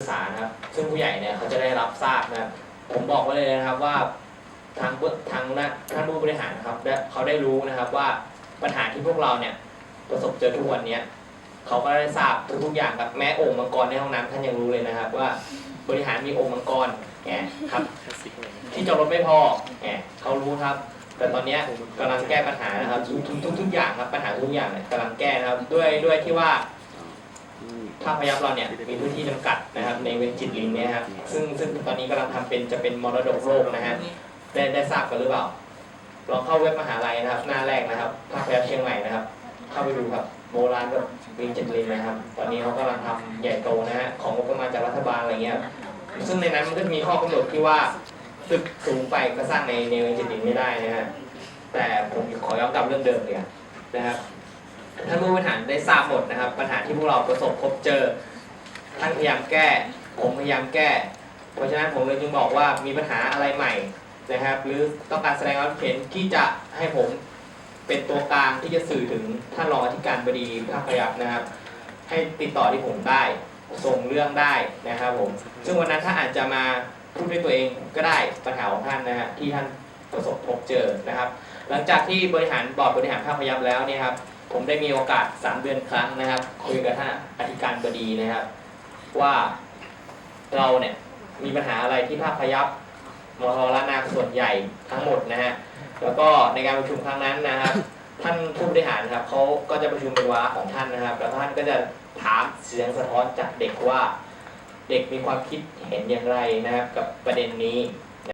ศึกษานะครับ ซึ่งผู้ใหญ่เนี่ยเขาจะได้รับทราบนะครับ ผมบอกไว้เลยนะครับว่าทางเบื้องทางนะท่านผู้บริหารนะครับได้เขาได้รู้นะครับว่าปัญหาที่พวกเราเนี่ยประสบเจอทุกวันเนี้ยเขาก็ได้ทราบทุกๆอย่างครับแม้โอ่งมังกรในห้องน้ำท่านยังรู้เลยนะครับ ว่าบริหารมีโอ่งมังกรแหมครับ ที่จอดรถไม่พอแหมเขารู้ครับ แต่ตอนเนี้ยกำลังแก้ปัญหานะครับทุกทุกทุกทุกอย่างครับปัญหาทุกอย่างเนี่ยกำลังแก้นะครับด้วยด้วยที่ว่า ภาพยัพเราเนี่ยมีพื้นที่จำกัดนะครับในเวนจิตลินเนี่ยครับซึ่งซึ่งตอนนี้กำลังทำเป็นจะเป็นมรดกโลกนะฮะได้ได้ทราบกันหรือเปล่าลองเข้าเว็บมหาลัยนะครับ หน้าแรกนะครับภาคพยัพเชียงใหม่นะครับ เข้าไปดูครับโบราณแบบเวนจิตลินนะครับ ตอนนี้เขากำลังทำใหญ่โตนะฮะของงบประมาณจากรัฐบาลอะไรเงี้ยซึ่งในนั้นมันก็จะมีข้อกำหนดที่ว่าตึกสูงไปก็สร้างในในเวนจิตลินไม่ได้นะฮะแต่ผมขอย้อนกลับเรื่องเดิมเลยนะครับ ท่านผู้บริหารได้ทราบหมดนะครับ ปัญหาที่พวกเราประสบพบเจอท่านพยายามแก้ ผมพยายามแก้ เพราะฉะนั้นผมเลยจึงบอกว่ามีปัญหาอะไรใหม่นะครับ หรือต้องการแสดงความเห็นที่จะให้ผมเป็นตัวกลางที่จะสื่อถึงท่านรองอธิการบดีภาคพยัพนะครับ ให้ติดต่อที่ผมได้ ส่งเรื่องได้นะครับผม ซึ่งวันนั้นท่าอาจจะมาพูดด้วยตัวเองก็ได้ปัญหาของท่านนะฮะที่ท่านประสบพบเจอนะครับ หลังจากที่บริหารบอร์ดบริหารภาคพยัพแล้วเนี่ยครับ ผมได้มีโอกาส3เดือนครั้งนะครับ คุยกับท่านอธิการบดีนะครับ ว่าเราเนี่ยมีปัญหาอะไรที่ภาคพยัพมทละนาส่วนใหญ่ทั้งหมดนะฮะแล้วก็ในการประชุมครั้งนั้นนะครับ ท่านผู้บริหารครับเขาก็จะประชุมเป็นวาระของท่านนะครับ แล้วท่านก็จะถามเสียงสะท้อนจากเด็กว่า เด็กมีความคิดเห็นอย่างไรนะครับ กับประเด็นนี้